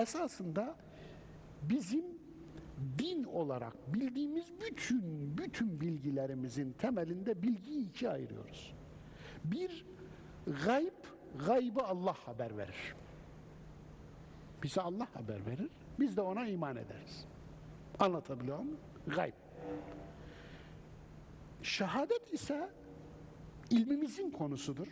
esasında bizim din olarak bildiğimiz bütün bütün bilgilerimizin temelinde bilgiyi ikiye ayırıyoruz. Bir gayb, gaybı Allah haber verir. Bize Allah haber verir, biz de ona iman ederiz. Anlatabiliyor muyum? Gayb. Şehadet ise ilmimizin konusudur,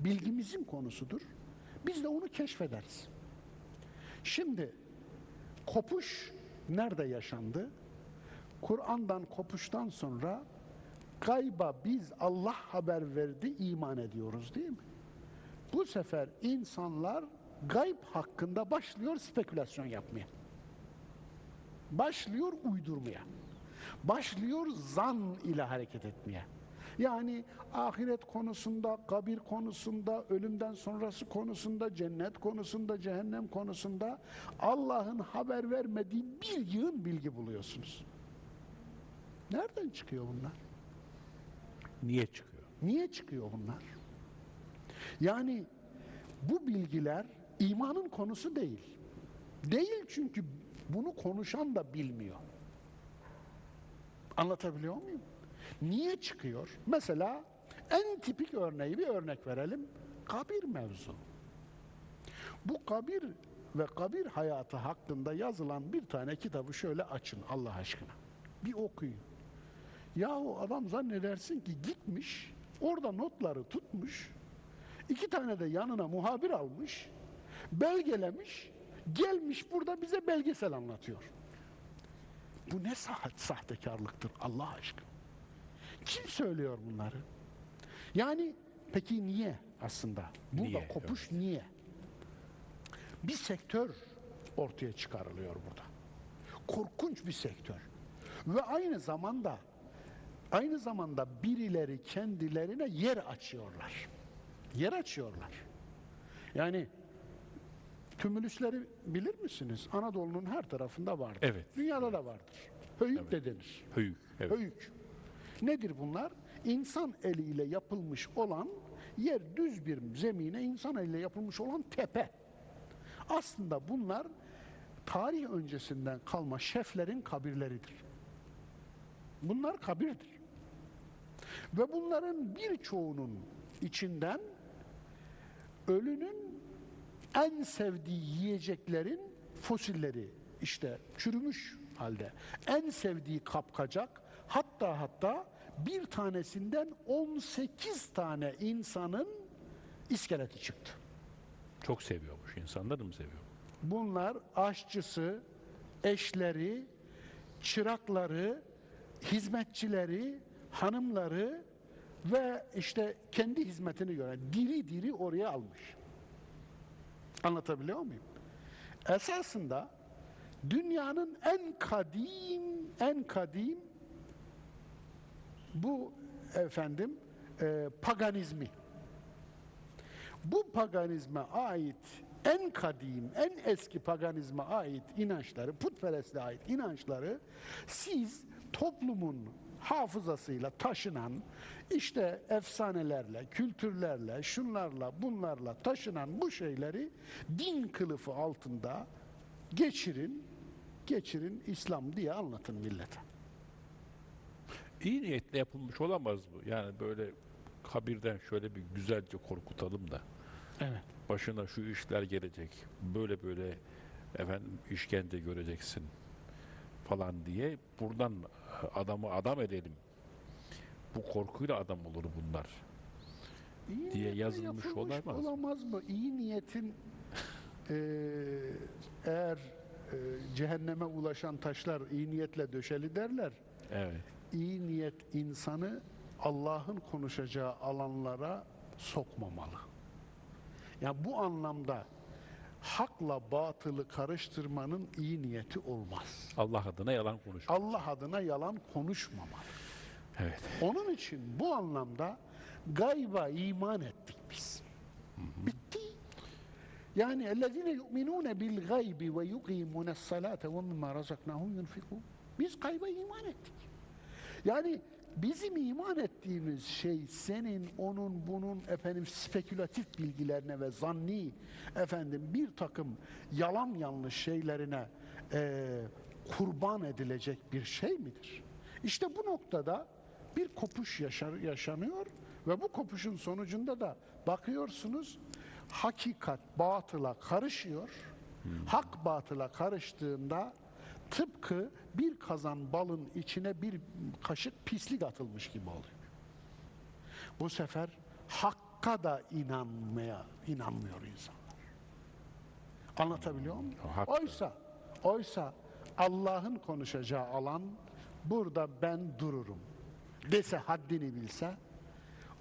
bilgimizin konusudur. Biz de onu keşfederiz. Şimdi kopuş nerede yaşandı? Kur'an'dan kopuştan sonra gayba biz Allah haber verdi iman ediyoruz değil mi? Bu sefer insanlar gayb hakkında başlıyor spekülasyon yapmaya. Başlıyor uydurmaya. Başlıyor zan ile hareket etmeye. Yani ahiret konusunda, kabir konusunda, ölümden sonrası konusunda, cennet konusunda, cehennem konusunda Allah'ın haber vermediği bir yığın bilgi buluyorsunuz. Nereden çıkıyor bunlar? Niye çıkıyor? Niye çıkıyor bunlar? Yani bu bilgiler imanın konusu değil. Değil çünkü bunu konuşan da bilmiyor. Anlatabiliyor muyum? Niye çıkıyor? Mesela en tipik örneği bir örnek verelim. Kabir mevzu. Bu kabir ve kabir hayatı hakkında yazılan bir tane kitabı şöyle açın Allah aşkına. Bir okuyun. Yahu adam zannedersin ki gitmiş, orada notları tutmuş, iki tane de yanına muhabir almış, belgelemiş, gelmiş burada bize belgesel anlatıyor. Bu ne saht sahtekarlıktır Allah aşkına. Kim söylüyor bunları? Yani peki niye aslında? Burada Niye? kopuş niye? Bir sektör ortaya çıkarılıyor burada. Korkunç bir sektör. Ve aynı zamanda aynı zamanda birileri kendilerine yer açıyorlar. Yer açıyorlar. Yani tümülüsleri bilir misiniz? Anadolu'nun her tarafında vardır. Evet. Dünyada da vardır. Höyük de denir. Höyük. Evet. Höyük. Nedir bunlar? İnsan eliyle yapılmış olan yer düz bir zemine insan eliyle yapılmış olan tepe. Aslında bunlar tarih öncesinden kalma şeflerin kabirleridir. Bunlar kabirdir. Ve bunların birçoğunun içinden ölünün en sevdiği yiyeceklerin fosilleri işte çürümüş halde en sevdiği kapkacak hatta hatta bir tanesinden 18 tane insanın iskeleti çıktı. Çok seviyormuş. İnsanlar mı seviyor? Bunlar aşçısı, eşleri, çırakları, hizmetçileri, hanımları ve işte kendi hizmetini gören diri diri oraya almış. Anlatabiliyor muyum? Esasında dünyanın en kadim, en kadim bu efendim e, paganizmi. Bu paganizme ait en kadim, en eski paganizme ait inançları, putperestliğe ait inançları siz toplumun hafızasıyla taşınan işte efsanelerle, kültürlerle, şunlarla, bunlarla taşınan bu şeyleri din kılıfı altında geçirin, geçirin İslam diye anlatın millete. İyi niyetle yapılmış olamaz bu. Yani böyle kabirden şöyle bir güzelce korkutalım da Evet. başına şu işler gelecek. Böyle böyle efendim işkence göreceksin falan diye buradan adamı adam edelim. Bu korkuyla adam olur bunlar. İyi diye yazılmış olamaz mı? olamaz mı? İyi niyetin eee, eğer eee, cehenneme ulaşan taşlar iyi niyetle döşeli derler. Evet. İyi niyet insanı Allah'ın konuşacağı alanlara sokmamalı. Yani bu anlamda hakla batılı karıştırmanın iyi niyeti olmaz. Allah adına yalan konuş. Allah adına yalan konuşmamalı. Evet. Onun için bu anlamda gayba iman ettik biz. Bitti. Yani ellezine yu'minune bil gaybi ve yuqimune salate ve mimma razaknahum yunfikun. Biz gayba iman ettik. Yani bizim iman ettiğimiz şey senin, onun, bunun efendim spekülatif bilgilerine ve zanni efendim bir takım yalan yanlış şeylerine eee, kurban edilecek bir şey midir? İşte bu noktada bir kopuş yaşar, yaşanıyor ve bu kopuşun sonucunda da bakıyorsunuz hakikat batıla karışıyor. Hak batıla karıştığında tıpkı bir kazan balın içine bir kaşık pislik atılmış gibi oluyor. Bu sefer hakka da inanmaya inanmıyor insanlar. Anlatabiliyor muyum? O hak da. Oysa oysa Allah'ın konuşacağı alan burada ben dururum dese haddini bilse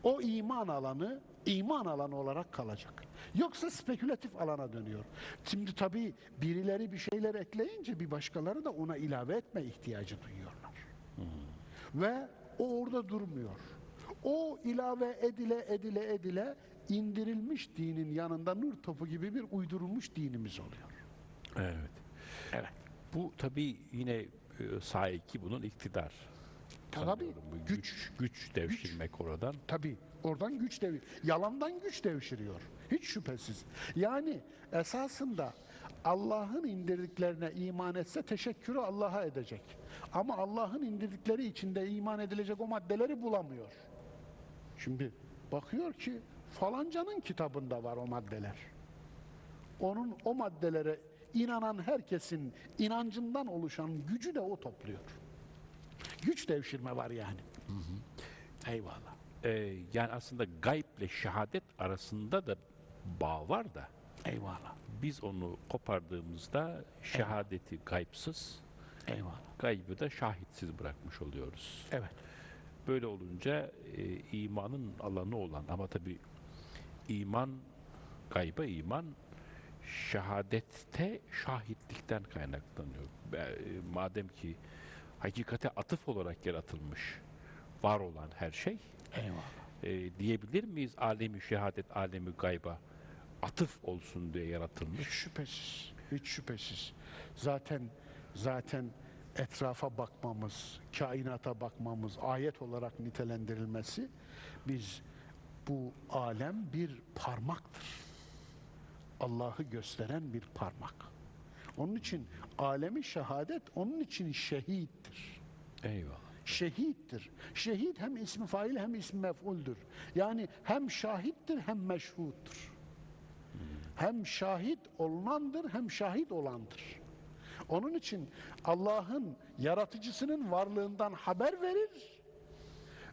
o iman alanı iman alanı olarak kalacak. Yoksa spekülatif alana dönüyor. Şimdi tabii birileri bir şeyler ekleyince bir başkaları da ona ilave etme ihtiyacı duyuyorlar. Ve o orada durmuyor. O ilave edile edile edile indirilmiş dinin yanında nur topu gibi bir uydurulmuş dinimiz oluyor. Evet. Evet. Bu tabii yine e, sahiki bunun iktidar. Tabii, güç, güç devşirmek oradan. Tabii oradan güç devir. Yalandan güç devşiriyor. Hiç şüphesiz. Yani esasında Allah'ın indirdiklerine iman etse teşekkürü Allah'a edecek. Ama Allah'ın indirdikleri içinde iman edilecek o maddeleri bulamıyor. Şimdi bakıyor ki falancanın kitabında var o maddeler. Onun o maddelere inanan herkesin inancından oluşan gücü de o topluyor. Güç devşirme var yani. Eyvallah. Ee, yani aslında gayble şehadet arasında da bağ var da Eyvallah. biz onu kopardığımızda şehadeti gaybsız, Eyvallah. gaybı da şahitsiz bırakmış oluyoruz. Evet. Böyle olunca e, imanın alanı olan ama tabi iman, gayba iman şehadette şahitlikten kaynaklanıyor. E, Madem ki hakikate atıf olarak yaratılmış var olan her şey Eyvallah. E, diyebilir miyiz alemi şehadet, alemi gayba atıf olsun diye Hiç yaratılmış. şüphesiz. Hiç şüphesiz. Zaten zaten etrafa bakmamız, kainata bakmamız, ayet olarak nitelendirilmesi biz bu alem bir parmaktır. Allah'ı gösteren bir parmak. Onun için alemi şehadet onun için şehittir. Eyvallah. Şehittir. Şehit hem ismi fail hem ismi mef'uldür. Yani hem şahittir hem meşhuttur. Hem şahit olunandır hem şahit olandır. Onun için Allah'ın yaratıcısının varlığından haber verir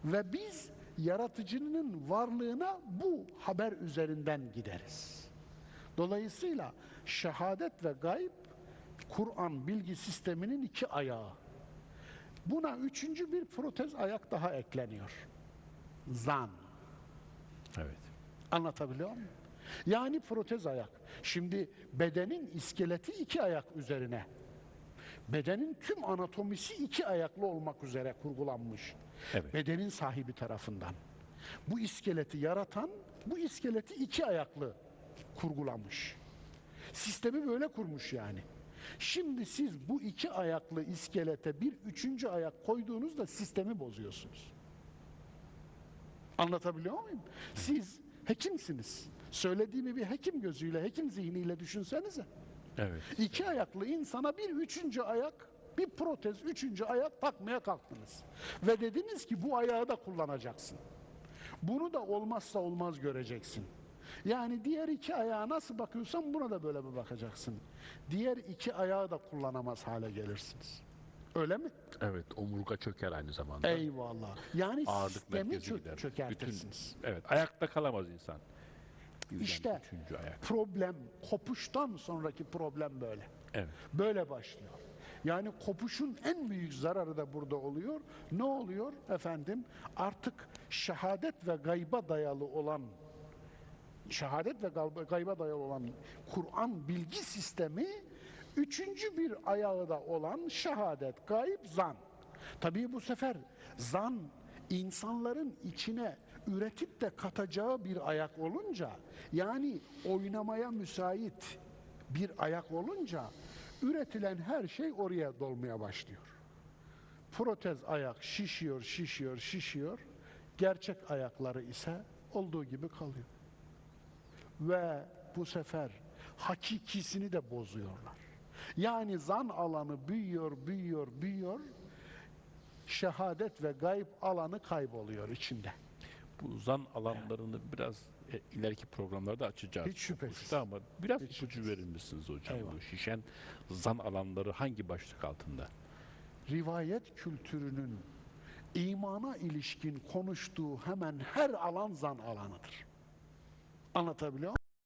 ve biz yaratıcının varlığına bu haber üzerinden gideriz. Dolayısıyla şehadet ve gayb Kur'an bilgi sisteminin iki ayağı. Buna üçüncü bir protez ayak daha ekleniyor. Zan. Evet. Anlatabiliyor muyum? Yani protez ayak. Şimdi bedenin iskeleti iki ayak üzerine. Bedenin tüm anatomisi iki ayaklı olmak üzere kurgulanmış. Evet. Bedenin sahibi tarafından. Bu iskeleti yaratan bu iskeleti iki ayaklı kurgulamış. Sistemi böyle kurmuş yani. Şimdi siz bu iki ayaklı iskelete bir üçüncü ayak koyduğunuzda sistemi bozuyorsunuz. Anlatabiliyor muyum? Siz hekimsiniz. Söylediğimi bir hekim gözüyle, hekim zihniyle düşünsenize. Evet. İki ayaklı insana bir üçüncü ayak, bir protez üçüncü ayak takmaya kalktınız. Ve dediniz ki bu ayağı da kullanacaksın. Bunu da olmazsa olmaz göreceksin. Yani diğer iki ayağa nasıl bakıyorsan buna da böyle bir bakacaksın. Diğer iki ayağı da kullanamaz hale gelirsiniz. Öyle mi? Evet, omurga çöker aynı zamanda. Eyvallah. Yani Ağırlık sistemi çö- gider. çökertirsiniz. Bütün, evet, ayakta kalamaz insan. Birden İşte ayak. problem, kopuştan sonraki problem böyle. Evet. Böyle başlıyor. Yani kopuşun en büyük zararı da burada oluyor. Ne oluyor efendim? Artık şehadet ve gayba dayalı olan şehadet ve gayba dayalı olan Kur'an bilgi sistemi üçüncü bir ayağı da olan şehadet, gayb, zan. Tabii bu sefer zan insanların içine üretip de katacağı bir ayak olunca yani oynamaya müsait bir ayak olunca üretilen her şey oraya dolmaya başlıyor. protez ayak şişiyor, şişiyor, şişiyor. Gerçek ayakları ise olduğu gibi kalıyor. Ve bu sefer hakikisini de bozuyorlar. Yani zan alanı büyüyor, büyüyor, büyüyor. Şehadet ve gayb alanı kayboluyor içinde. Bu zan alanlarını biraz e, ileriki programlarda açacağız. Hiç şüphesiz. Ama biraz Hiç ipucu verir misiniz hocam? Eyvallah. Bu şişen zan alanları hangi başlık altında? rivayet kültürünün imana ilişkin konuştuğu hemen her alan zan alanıdır. Anlatabiliyor?